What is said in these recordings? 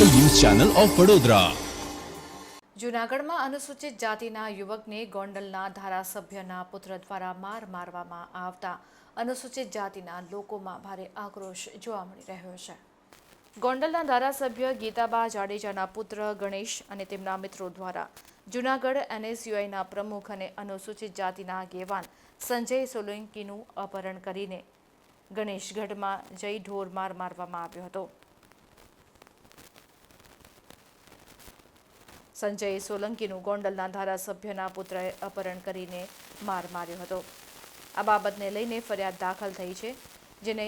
Channel of Vadodara. જૂનાગઢમાં અનુસૂચિત જાતિના યુવકને ગોંડલના ધારાસભ્યના પુત્ર દ્વારા માર મારવામાં આવતા અનુસૂચિત જાતિના લોકોમાં ભારે આક્રોશ જોવા મળી રહ્યો છે. ગોંડલના ધારાસભ્ય ગીતાબા જાડેજાના પુત્ર ગણેશ અને તેમના મિત્રો દ્વારા જૂનાગઢ એનએસયુઆઈના પ્રમુખ અને અનુસૂચિત જાતિના આગેવાન સંજય સોલંકીનું અપહરણ કરીને ગણેશગઢમાં જઈ ઢોર માર મારવામાં આવ્યો હતો. સંજય સોલંકીનું ગોંડલના ધારાસભ્યના પુત્રએ અપહરણ કરીને માર માર્યો હતો. આ બાબતને લઈને ફરિયાદ દાખલ થઈ છે, જેને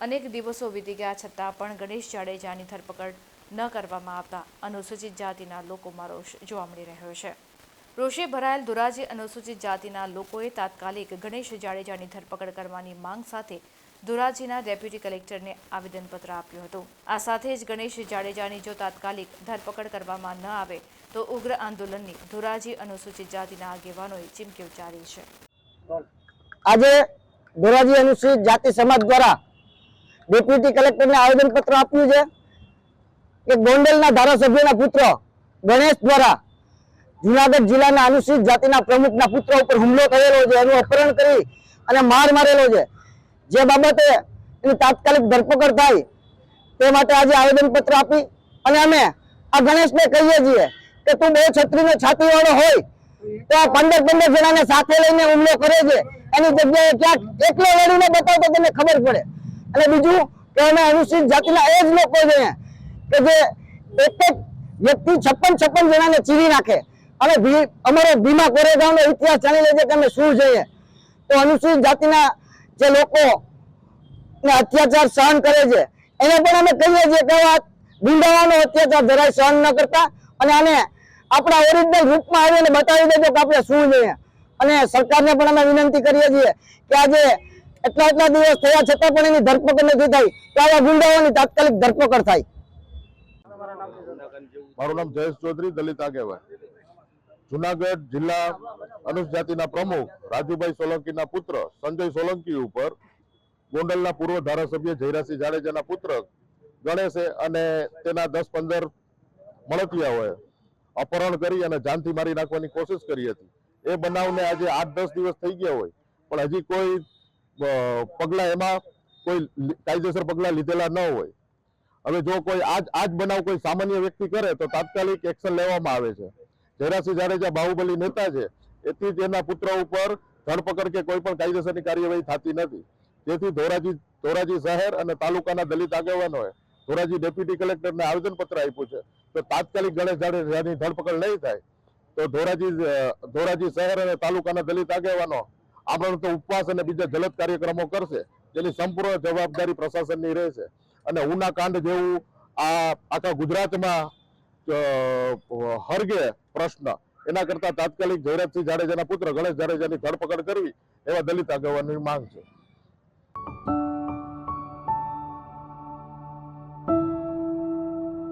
અનેક દિવસો વીતી ગયા છતાં પણ ગણેશ જાડેજાની ધરપકડ ન કરવામાં આવતા અનુસૂચિત જાતિના લોકોમાં રોષ જોવા મળી રહ્યો છે. રોષે ભરાયેલ ધોરાજી અનુસૂચિત જાતિના લોકોએ તાત્કાલિક ગણેશ જાડેજાની ધરપકડ કરવાની માંગ સાથે ધોરાજીના ડેપ્યુટી કલેક્ટરને આવેદનપત્ર આપ્યું હતું. આ સાથે જ ગણેશ જાડેજાની જો તાત્કાલિક ધરપકડ કરવામાં ન આવે, તો ઉગ્ર આંદોલનની ધોરાજી અનુસૂચિત જાતિના આગેવાનોએ ચીમકી ઉચ્ચારી છે. આજે ધોરાજી અનુસૂચિત જાતિ સમાજ દ્વારા ડેપ્યુટી કલેક્ટરને આવેદનપત્ર આપ્યું છે કે ગોંડલના ધારાસભ્યના પુત્ર ગણેશ દ્વારા જુનાગઢ જિલ્લાના અનુસૂચિત જાતિના પ્રમુખના પુત્ર ઉપર હુમલો કરેલો છે, એનું અપહરણ કરી અને માર મારેલો છે. જે બાબતે એની તાત્કાલિક ધરપકડ થાય, તે માટે આજે આવેદનપત્ર આપી અને અમે આ ગણેશને કહીએ છીએ કે તું બહુ છત્રીનો છાતીવાળો હોય, તો આ પંદર પંદર જણાને સાથે લઈને હુમલો કરે છે. એની જગ્યાએ ક્યાંક એકલો લડીને બતાવતો તમને ખબર પડે. અને બીજું કે અમે અનુસૂચિત જાતિના એ જ લોકો છે કે જે એક એક વ્યક્તિ છપ્પન છપ્પન જણાને ચીરી નાખે. ભી- અમારો ભીમા કોરેગાંવનો ઇતિહાસ જાણી લેજે કે અમે શું જોઈએ. તો અનુસૂચિત જાતિના જે લોકો અત્યાચાર સહન કરે છે, એને પણ અમે કહીએ છીએ કે વાત ગુંડાવાનો અત્યાચાર જરાય સહન ન કરતા અને આને આપણા ઓરિજિનલ રૂપમાં આવીને બતાવી દેજો કે આપણે શું જોઈએ. અને સરકારને પણ અમે વિનંતી કરીએ છીએ કે આજે એટલા એટલા દિવસ થયા છતાં પણ એની ધરપકડ નથી થઈ, તો આવા ગુંડાઓની તાત્કાલિક ધરપકડ થાય. મારું નામ જયેશ ચૌધરી, દલિત આગેવાન. જુનાગઢ જિલ્લા અનુસૂચિત પ્રમુખ રાજુભાઈ સોલંકીના પુત્ર સંજય સોલંકી ઉપર ગોંડલના પૂર્વ ધારાસભ્ય જયરાસિંહ જાડેજાના પુત્ર ગણેશે અને તેના દસ પંદર મળતિયાઓએ અપહરણ કરી અને જાનથી મારી નાખવાની કોશિશ કરી હતી. એ બનાવને આજે આઠ દસ દિવસ થઈ ગયા હોય, પણ હજી કોઈ પગલાં એમાં કોઈ કાયદેસર પગલાં લીધેલા ન હોય. હવે જો કોઈ આજ આજ બનાવ કોઈ સામાન્ય વ્યક્તિ કરે તો તાત્કાલિક એક્શન લેવામાં આવે છે. જયરાસિંહ જાડેજા બાહુબલી નેતા છે, એથી તેના પુત્ર ઉપર ધરપકડ કે કોઈ પણ કાયદેસરની કાર્યવાહી થતી નથી. તેથી ધોરાજી ધોરાજી શહેર અને તાલુકાના દલિત આગેવાનોએ ધોરાજી ડેપ્યુટી કલેક્ટરને આવેદનપત્ર આપ્યું છે. તો તાત્કાલિક ગણેશ જાડેજાની ધરપકડ નહીં થાય, તો ધોરાજી ધોરાજી શહેર અને તાલુકાના દલિત આગેવાનો આપણે તો ઉપવાસ અને બીજા જલદ કાર્યક્રમો કરશે, જેની સંપૂર્ણ જવાબદારી પ્રશાસનની રહેશે. અને ઉના કાંડ જેવું આ આખા ગુજરાતમાં હરગે પ્રશ્ન. એના કરતા તાત્કાલિક જયરાજસિંહ જાડેજાના પુત્ર ગણેશ જાડેજાની ધરપકડ કરવી એવા દલિત આગેવાનની માંગ છે.